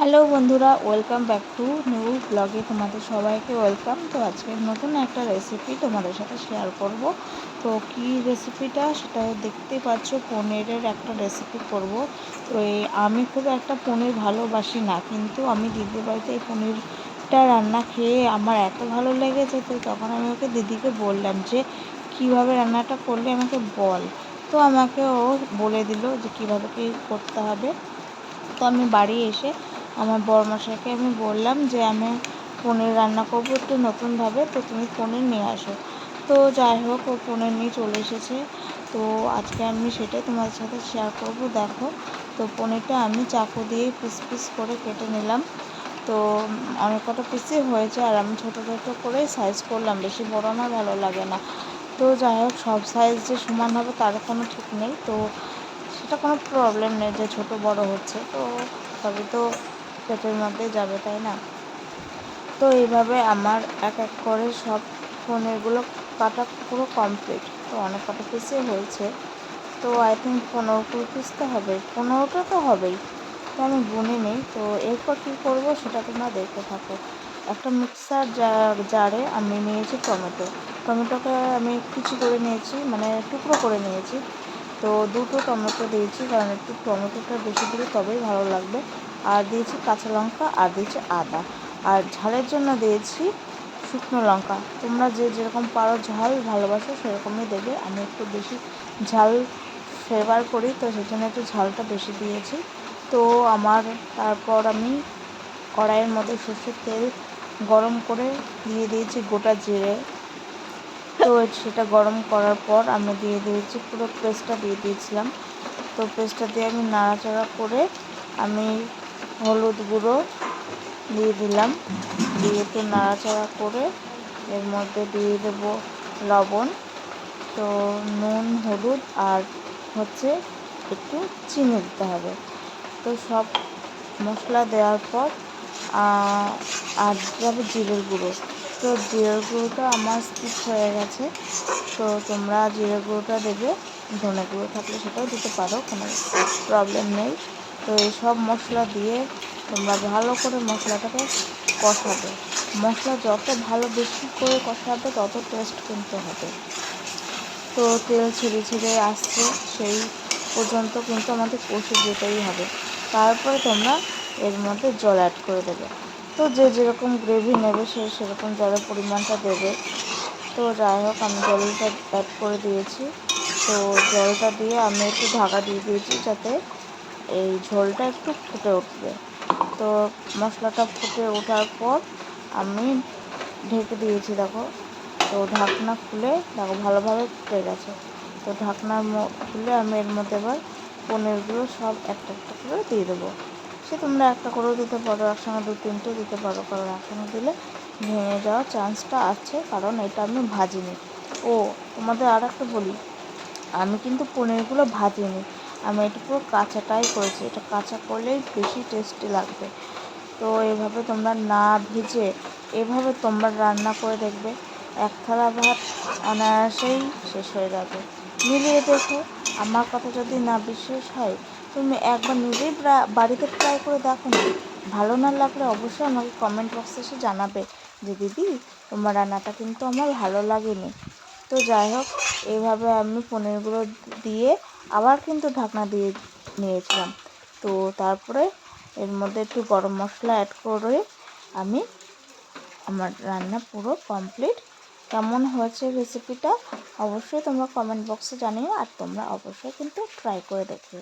Hello বন্ধুরা welcome back to new ব্লগে তোমাদের সবাইকে ওয়েলকাম তো আজকে নতুন একটা রেসিপি তোমাদের সাথে শেয়ার করব। তো কি রেসিপিটা সেটা দেখতে পাচ্ছ, পনিরের একটা রেসিপি করব। তো এই আমি খুব একটা পনির ভালোবাসি না, কিন্তু আমি দিদির বাড়িতে এই পনিরটা রান্না খেয়ে আমার এত ভালো লেগেছে, তো তখন আমি ওকে দিদিকে বললাম যে, কীভাবে রান্নাটা করলে আমাকে বল? তো আমাকে ও বলে দিল যে, কীভাবে কী করতে হবে? তো আমি বাড়ি এসে আমার বরমশাইকে আমি বললাম যে আমি পনির রান্না করব একটু নতুনভাবে, তো তুমি পনির নিয়ে আসো। তো যাই হোক, ও পনির নিয়ে চলে এসেছে। তো আজকে আমি সেটাই তোমাদের সাথে শেয়ার করব। দেখো, তো পনিরটা আমি চাকু দিয়ে পিস পিস করে কেটে নিলাম। তো অনেক কটা পিসই হয়েছে, আর আমি ছোটো ছোটো করেই সাইজ করলাম। বেশি বড় আমার ভালো লাগে না। তো যাই হোক, সব সাইজ যে সমান হবে তার কোনো ঠিক নেই। তো সেটা কোনো প্রবলেম নেই যে ছোট বড় হচ্ছে। তো তবে তো পেটের মধ্যে যাবে, তাই না? তো এইভাবে আমার এক এক করে সব পনিরগুলো কাটা পুরো কমপ্লিট তো অনেক কটা পিসে হয়েছে। তো আই থিঙ্ক পনেরো কুড়ি পিস তো হবে পনেরোটা তো হবেই। তো আমি গুনে নিই। তো এরপর কী করব সেটা তোমরা দেখতে থাকো। একটা মিক্সার জারে আমি নিয়েছি টমেটো। টমেটোকে আমি কুচি করে নিয়েছি মানে টুকরো করে নিয়েছি। তো দুটো টমেটো দিয়েছি, কারণ একটু টমেটোটা বেশি দিলে তবেই ভালো লাগবে। আর দিয়েছি কাঁচা লঙ্কা, আর দিয়েছি আদা। আর ঝালের জন্য দিয়েছি শুকনো লঙ্কা। তোমরা যে যেরকম পারো ঝাল, ভালোবাসো সেরকমই দেবে। আমি একটু বেশি ঝাল ফেভার করি, তো সেই জন্য একটু ঝালটা বেশি দিয়েছি। তো আমার তারপর আমি কড়াইয়ের মধ্যে সর্ষের তেল গরম করে দিয়ে দিয়েছি গোটা জিরে। তো সেটা গরম করার পর আমি দিয়ে দিয়েছি, পুরো পেস্টটা দিয়ে দিয়েছিলাম। তো পেস্টটা দিয়ে আমি নাড়াচাড়া করে আমি হলুদ গুঁড়ো দিয়ে দিলাম। দিয়ে একটু নাড়াচাড়া করে এর মধ্যে দিয়ে দেব লবণ। তো নুন, হলুদ আর হচ্ছে একটু চিনি দিতে হবে। তো সব মশলা দেওয়ার পর আর যাবে জিরের গুঁড়ো তো জিরের গুঁড়োটা আমার স্কিপ হয়ে গেছে। তো তোমরা জিরের গুঁড়োটা দেবে, ধনে গুঁড়ো থাকলে সেটাও দিতে পারো, কোনো প্রবলেম নেই। তো এই সব মশলা দিয়ে তোমরা ভালো করে মশলাটাকে কষাবে। মশলা যত ভালো বেশি করে কষাবে, তত টেস্ট কিন্তু হবে। তো তেল ছেড়ে ছেড়ে আসছে, সেই পর্যন্ত কিন্তু আমাদের কষে যেতেই হবে। তারপরে তোমরা এর মধ্যে জল অ্যাড করে দেবে। তো যে যেরকম গ্রেভি নেবে সে সেরকম জলের পরিমাণটা দেবে। তো যাই হোক, আমি জলটা অ্যাড করে দিয়েছি। তো জলটা দিয়ে আমি একটু ঢাকা দিয়ে দিয়েছি যাতে এই ঝোলটা একটু ফুটে উঠবে। তো মশলাটা ফুটে ওঠার পর আমি ঢেকে দিয়েছি, দেখো। তো ঢাকনা খুলে, দেখো ভালোভাবে ফুটে গেছে। তো ঢাকনা খুলে আমি এর মধ্যে এবার পনিরগুলো সব একটা একটা করে দিয়ে দেবো। সে তোমরা একটা করেও দিতে পারো, একসঙ্গে দু তিনটে দিতে পারো, কারণ একসঙ্গে দিলে ভেঙে যাওয়ার চান্সটা আছে, কারণ এটা আমি ভাজিনি। ও, তোমাদের আর একটা বলি। আমি কিন্তু পনিরগুলো ভাজিনি, আমি এটা পুরো কাঁচাটাই করেছি, এটা কাঁচা করলেই বেশি টেস্টি লাগবে। তো এভাবে তোমরা না ভেজে, এভাবে তোমরা রান্না করে দেখবে, এক থালা ভাত অনায়াসেই শেষ হয়ে যাবে। মিলিয়ে দেখো। আমার কথা যদি না বিশ্বাস হয়, তুমি একবার নিজেই বাড়িতে ট্রাই করে দেখো না। ভালো না লাগলে অবশ্যই আমাকে কমেন্ট বক্সে এসে জানাবে যে, দিদি, তোমার রান্নাটা কিন্তু আমার ভালো লাগেনি। তো যাই হোক এইভাবে আমি পনিরগুলো দিয়ে আবার কিন্তু ঢাকনা দিয়ে নিয়েছিলাম। তো তারপরে এর মধ্যে একটু গরম মশলা অ্যাড করে আমি আমার রান্না পুরো কমপ্লিট কেমন হয়েছে রেসিপিটা অবশ্যই তোমরা কমেন্ট বক্সে জানিও আর তোমরা অবশ্যই কিন্তু ট্রাই করে দেখো